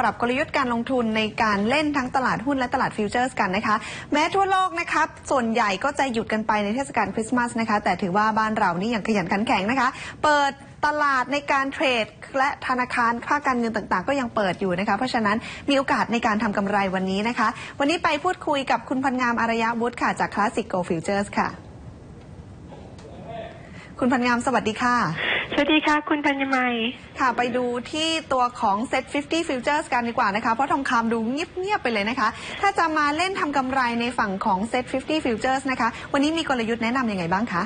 ปรับกลยุทธ์การลงทุนในการเล่นทั้งตลาดหุ้นและตลาดฟิวเจอร์สกันนะคะ แม้ทั่วโลกนะครับส่วนใหญ่ก็จะหยุดกันไปในเทศกาลคริสต์มาสนะคะ แต่ถือว่าบ้านเรานี่อย่างขยันขันแข็งนะคะ เปิดตลาดในการเทรดและธนาคารค่าการเงินต่างๆ ก็ยังเปิดอยู่นะคะ เพราะฉะนั้นมีโอกาสในการทำกำไรวันนี้นะคะ วันนี้ไปพูดคุยกับคุณพันงามอารยะวุฒิค่ะจาก Classic Go Futures ค่ะ คุณพันงามสวัสดีค่ะ วัสดีค่ะ คุณธัญมัย ค่ะไปดูที่ตัวของ Set 50 Futures กันดีกว่านะคะ เพราะทองคำดูเงียบ ๆ ไปเลยนะคะ ถ้าจะมาเล่นทำกำไรในฝั่งของ Set 50 Futures นะคะ วันนี้มีกลยุทธ์แนะนำยังไงบ้างคะ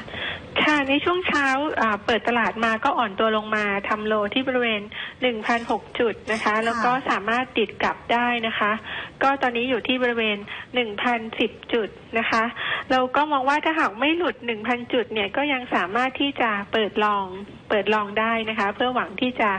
ค่ะในช่วงเช้าอ่าเปิดตลาดมาก็อ่อนตัวลงมาทำโลที่บริเวณ 1,006 จุดนะคะ แล้วก็สามารถติดกลับได้นะคะ ก็ตอนนี้อยู่ที่บริเวณ 1,010 จุดนะคะ เราก็มองว่าถ้าหากไม่หลุด 1,000 จุดเนี่ยก็ยังสามารถที่จะเปิดลองเปิดลองได้นะคะ เพื่อหวังที่จะ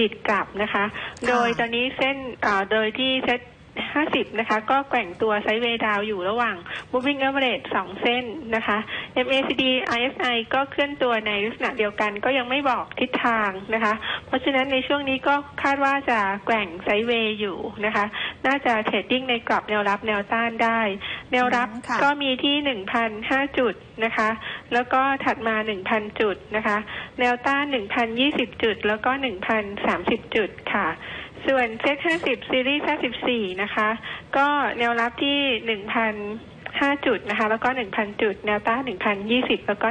ดิดกลับนะคะ โดยตอนนี้เส้นอ่าโดยที่เซ็ต 50 นะคะ ก็แกว่งตัวไซด์เวย์ดาวอยู่ระหว่าง moving average 2 เส้นนะคะ MACD RSI ก็เคลื่อนตัวในลักษณะเดียวกัน ก็ยังไม่บอกทิศทางนะคะ เพราะฉะนั้นในช่วงนี้ก็คาดว่าจะแกว่งไซด์เวย์อยู่นะคะ น่าจะเทรดดิ้งในกรอบแนวรับแนวต้านได้ แนวรับอืมค่ะก็มีที่ 1,005 จุดนะคะ แล้วก็ถัดมา 1,000 จุดนะคะ แนวต้าน 1,020 จุด แล้วก็ 1,030 จุดค่ะ ส่วนเซ็ต50ซีรีส์54นะคะ ก็แนวรับที่1,005จุดนะคะ แล้วก็1,000จุด แนวต้าน1,020แล้วก็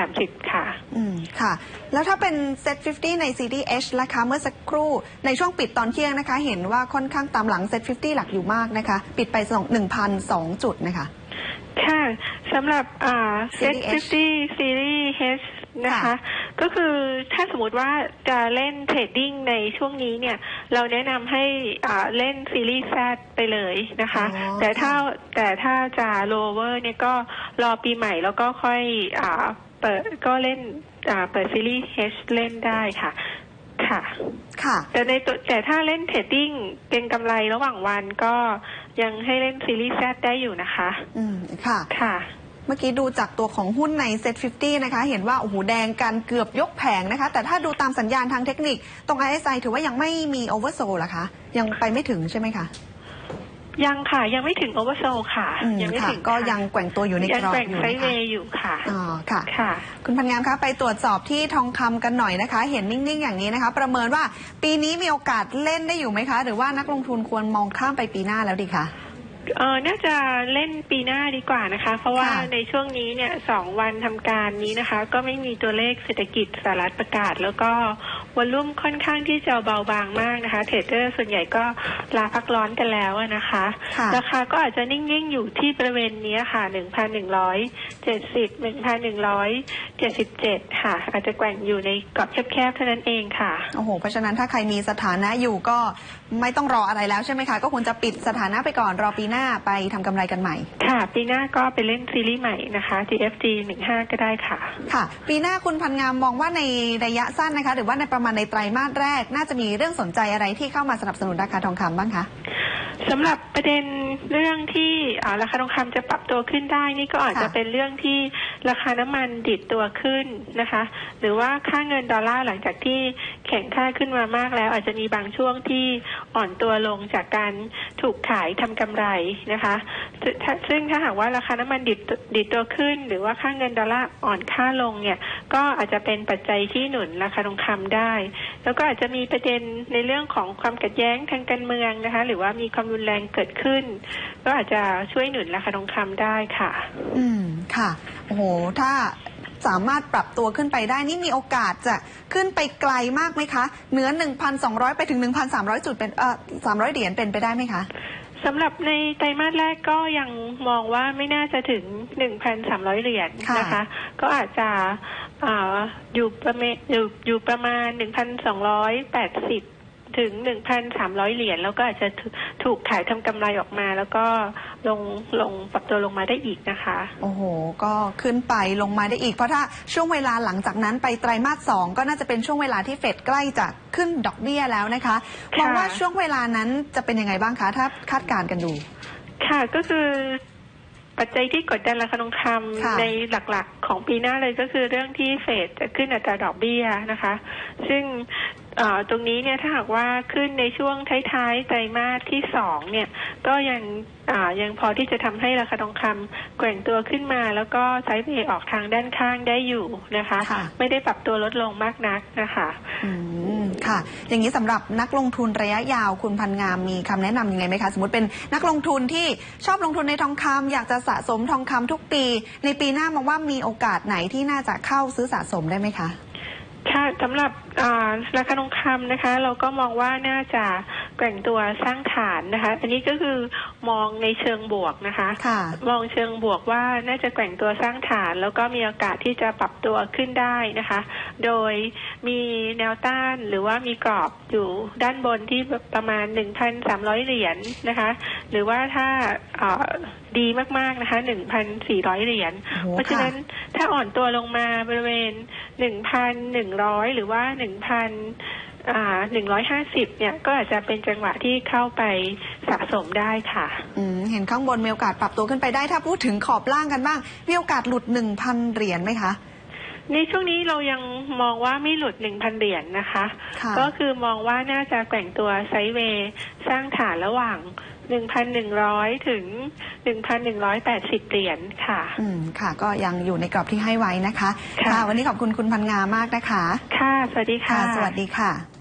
1,030ค่ะ อืม ค่ะ แล้วถ้าเป็น Set 50ใน CDH ราคาเมื่อสักครู่ในช่วงปิดตอนเที่ยงนะคะ เห็นว่าค่อนข้างตามหลัง Set 50หลักอยู่มากนะคะ ปิดไปสอง1,002จุดนะคะ ค่ะสำหรับอ่าเซ็ต Series H 50ซีรีส์ H นะคะค่ะ ก็คือถ้าสมมติว่าจะเล่นเทรดดิ้งในช่วงนี้เนี่ย เราแนะนำให้อ่าเล่นซีรีส์ Z ไปเลยนะคะอ๋อแต่ถ้าค่ะแต่ถ้าจะโลเวอร์เนี่ยก็รอปีใหม่แล้วก็ค่อยอ่าเปิดก็เล่นอ่าเปิดซีรีส์ H เล่นได้ค่ะค่ะ ค่ะ แต่ในตัวแต่ถ้าเล่นเทรดดิ้งเก็งกำไรระหว่างวันก็ยังให้เล่นซีรีส์ Z ได้อยู่นะคะ อืม ค่ะ ค่ะ เมื่อกี้ดูจากตัวของหุ้นใน Set 50 นะคะ เห็นว่า โอ้โห แดงกันเกือบยกแผงนะคะ แต่ถ้าดูตามสัญญาณทางเทคนิค ตรง RSI ถือว่ายังไม่มีโอเวอร์โซลละคะ ยังไปไม่ถึงใช่ไหมคะยังค่ะ ยังไม่ถึงโอเวอร์โซค่ะอืมยังไม่ค่ะถึงก็ค่ะยังแกว่งตัวอยู่ในยังกรอบแกว่งอยู่ไซนะด์เวคะย์อยู่ค่ะอ๋อค่ะค่ะ คุณพันงามคะไปตรวจสอบที่ทองคำกันหน่อยนะคะ เห็นนิ่ง ๆ อย่างนี้นะคะ ประเมินว่าปีนี้มีโอกาสเล่นได้อยู่ไหมคะ หรือว่านักลงทุนควรมองข้ามไปปีหน้าแล้วดีคะ เออน่าจะเล่นปีหน้าดีกว่านะคะ เพราะว่าค่ะ ในช่วงนี้เนี่ยสองวันทำการนี้นะคะ ก็ไม่มีตัวเลขเศรษฐกิจสหรัฐประกาศ แล้วก็วอลลุ่มค่อนข้างที่จะเบาบางมากนะคะ เทรดเดอร์ส่วนใหญ่ก็ลาพักร้อนกันแล้วอะนะคะ ค่ะ ราคาก็อาจจะนิ่งๆ อยู่ที่บริเวณนี้ค่ะ 1,170 1,177 ค่ะ อาจจะแกว่งอยู่ในกรอบแคบๆเท่านั้นเองค่ะ โอ้โห เพราะฉะนั้นถ้าใครมีสถานะอยู่ก็ไม่ต้องรออะไรแล้วใช่ไหมคะ ก็ควรจะปิดสถานะไปก่อนรอปีหน้าไปทำกำไรกันใหม่ ค่ะปีหน้าก็ไปเล่นซีรีส์ใหม่นะคะ TFG 15 ก็ได้ค่ะ ค่ะ ปีหน้าคุณพันงามมองว่าในระยะสั้นนะคะ หรือว่าในประมาณในไตรมาสแรก น่าจะมีเรื่องสนใจอะไรที่เข้ามาสนับสนุนราคาทองคำบ้างคะสำหรับประเด็นเรื่องที่อ่าราคาทองคำจะปรับตัวขึ้นได้นี่ก็อาจจะค่ะเป็นเรื่องที่ราคาน้ำมันดิดตัวขึ้นนะคะ หรือว่าค่าเงินดอลลาร์หลังจากที่แข็งค่าขึ้นมามากแล้ว อาจจะมีบางช่วงที่อ่อนตัวลงจากการถูกขายทำกำไรนะคะ ซึ่งถ้าหากว่าราคาน้ำมันดิดดิดตัวขึ้น หรือว่าค่าเงินดอลลาร์อ่อนค่าลงเนี่ยก็อาจจะเป็นปัจจัยที่หนุนราคาทองคำได้ แล้วก็อาจจะมีประเด็นในเรื่องของความขัดแย้งทางการเมืองนะคะ หรือว่ามีความรุนแรงเกิดขึ้น ก็อาจจะช่วยหนุนราคาทองคำได้ค่ะ อืม ค่ะ โอ้โห ถ้าสามารถปรับตัวขึ้นไปได้นี่มีโอกาสจะขึ้นไปไกลมากไหมคะ เหนือ 1,200 ไปถึง 1,300 จุดเป็นเอ่อ300 เหรียญเป็นไปได้ไหมคะสำหรับในไตรมาสแรกก็ยังมองว่าไม่น่าจะถึง 1,300 เหรียญค่ะนะคะ ก็อาจจะอ่าอยู่ประมาณอยู่อยู่ประมาณ 1,280 ถึง1,300เหรียญแล้วก็อาจจะถูถูกขายทำกำไรออกมา แล้วก็ลงลงปรับตัวลงมาได้อีกนะคะ โอ้โห ก็ขึ้นไปลงมาได้อีก เพราะถ้าช่วงเวลาหลังจากนั้นไปไตรมาสสองก็น่าจะเป็นช่วงเวลาที่เฟดใกล้จะขึ้นดอกเบี้ยแล้วนะคะค่ะมองว่าช่วงเวลานั้นจะเป็นยังไงบ้างคะถ้าคาดการณ์กันดู ค่ะก็คือปัจจัยที่กดดันราคาทองคค่ะำในหลักๆ ของปีหน้าเลยก็คือเรื่องที่เฟดจะขึ้นอัตราดอกเบี้ยนะคะ ซึ่งเอ่อ ตรงนี้เนี่ยถ้าหากว่าขึ้นในช่วงท้ายๆไตรมาสที่สองเนี่ยก็ยังอ่ายังพอที่จะทำให้ราคาทองคำแกว่งตัวขึ้นมา แล้วก็ไซด์เวย์ออกทางด้านข้างได้อยู่นะคะค่ะไม่ได้ปรับตัวลดลงมากนักนะคะอืมค่ะ อย่างนี้สำหรับนักลงทุนระยะยาวคุณพันงามมีคำแนะนำยังไงไหมคะสมมติเป็นนักลงทุนที่ชอบลงทุนในทองคำอยากจะสะสมทองคำทุกปี ในปีหน้ามองว่ามีโอกาสไหนที่น่าจะเข้าซื้อสะสมได้ไหมคะ ค่ะสำหรับราคาทองคำนะคะ เราก็มองว่าน่าจะ แกว่งตัวสร้างฐานนะคะ อันนี้ก็คือมองในเชิงบวกนะคะค่ะมองเชิงบวกว่าน่าจะแกว่งตัวสร้างฐาน แล้วก็มีโอกาสที่จะปรับตัวขึ้นได้นะคะ โดยมีแนวต้านหรือว่ามีกรอบอยู่ด้านบนที่ประมาณ 1,300 เหรียญนะคะ หรือว่าถ้าเอ่อดีมากๆนะคะ 1,400 เหรียญโอ้โหเพราะฉะนั้นถ้าอ่อนตัวลงมาบริเวณ 1,100 หรือว่า 1,000 อ่า150เนี่ยก็อาจจะเป็นจังหวะที่เข้าไปสะสมได้ค่ะอืมเห็นข้างบนมีโอกาสปรับตัวขึ้นไปได้ ถ้าพูดถึงขอบล่างกันบ้าง มีโอกาสหลุด1,000เหรียญไหมคะในช่วงนี้เรายังมองว่าไม่หลุด1,000เหรียญนะคะค่ะก็คือมองว่าน่าจะแกว่งตัวไซด์เวย์สร้างฐานระหว่าง1,100ถึง1,180เหรียญค่ะ อืมค่ะ ก็ยังอยู่ในกรอบที่ให้ไว้นะคะ ค่ะ วันนี้ขอบคุณคุณพันงามมากนะคะ ค่ะ สวัสดีค่ะ สวัสดีค่ะ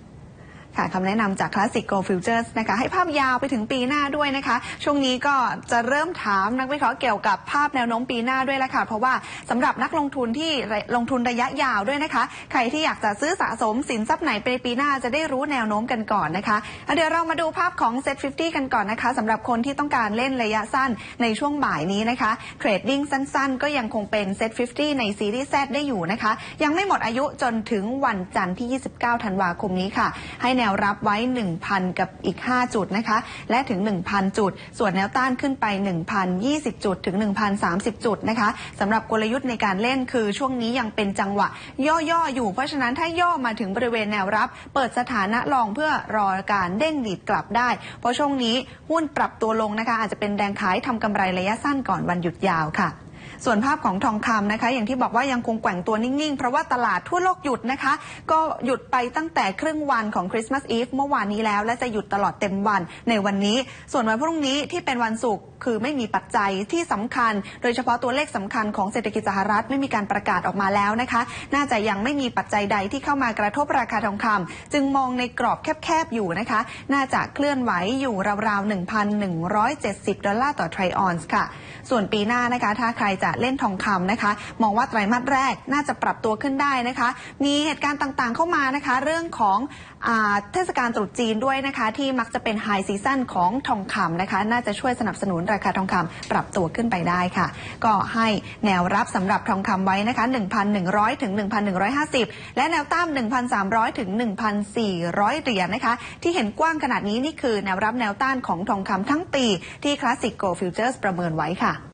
ค่ะคำแนะนำจาก Classic Go Futures นะคะให้ภาพยาวไปถึงปีหน้าด้วยนะคะ ช่วงนี้ก็จะเริ่มถามนักวิเคราะห์เกี่ยวกับภาพแนวโน้มปีหน้าด้วยล้วค่ะ เพราะว่าสำหรับนักลงทุนที่ลงทุนระยะยาวด้วยนะคะ ใครที่อยากจะซื้อสะสมสินทรัพย์ไหนไปปีหน้าจะได้รู้แนวโน้มกันก่อนนะคะอะเดี๋ยวเรามาดูภาพของ Set 50 กันก่อนนะคะสำหรับคนที่ต้องการเล่นระยะสั้นในช่วงบ่ายนี้นะคะเทรดดิ้งสั้นๆ ก็ยังคงเป็น Set 50 ในซีรีส์ Z ได้อยู่นะคะ ยังไม่หมดอายุจนถึงวันจันทร์ที่ 29 ธันวาคมนี้ค่ะ ให้แนววรับไว้ 1,000 กับอีก 5 จุดนะคะ และถึง 1,000 จุด ส่วนแนวต้านขึ้นไป 1,020 จุดถึง 1,030 จุดนะคะสำหรับกลยุทธ์ในการเล่นคือช่วงนี้ยังเป็นจังหวะ ย่อๆ อยู่ เพราะฉะนั้นถ้าย่อมาถึงบริเวณแนวรับ เปิดสถานะลองเพื่อรอการเด้งดีดกลับได้ เพราะช่วงนี้หุ้นปรับตัวลงนะคะ อาจจะเป็นแดงขายทำกำไรระยะสั้นก่อนวันหยุดยาวค่ะ ส่วนภาพของทองคำนะคะ อย่างที่บอกว่ายังคงแกว่งตัวนิ่งๆ เพราะว่าตลาดทั่วโลกหยุดนะคะ ก็หยุดไปตั้งแต่ครึ่งวันของคริสต์มาสอีฟเมื่อวานนี้แล้ว และจะหยุดตลอดเต็มวันในวันนี้ ส่วนวันพรุ่งนี้ที่เป็นวันศุกร์คือไม่มีปัจจัยที่สำคัญ โดยเฉพาะตัวเลขสำคัญของเศรษฐกิจสหรัฐไม่มีการประกาศออกมาแล้วนะคะ น่าจะยังไม่มีปัจจัยใดที่เข้ามากระทบราคาทองคำจึงมองในกรอบแคบๆอยู่นะคะ น่าจะเคลื่อนไหวอยู่ราวๆ1,170 ดอลลาร์ต่อทรออนซ์ค่ะ ส่วนปีหน้านะคะถ้าใครจะเล่นทองคำนะคะ มองว่าไตรมาสแรกน่าจะปรับตัวขึ้นได้นะคะ มีเหตุการณ์ต่างๆเข้ามานะคะ เรื่องของเทศกาลตรุษจีนด้วยนะคะ ที่มักจะเป็นไฮซีซันของทองคำนะคะ น่าจะช่วยสนับสนุนราคาทองคำปรับตัวขึ้นไปได้ค่ะ ก็ให้แนวรับสำหรับทองคำไว้นะคะ 1,100 ถึง 1,150 และแนวต้าน1,300 ถึง 1,400 เหรียญนะคะ ที่เห็นกว้างขนาดนี้นี่คือแนวรับแนวต้านของทองคำทั้งปีที่ Classic Go Futures ประเมินไว้ค่ะ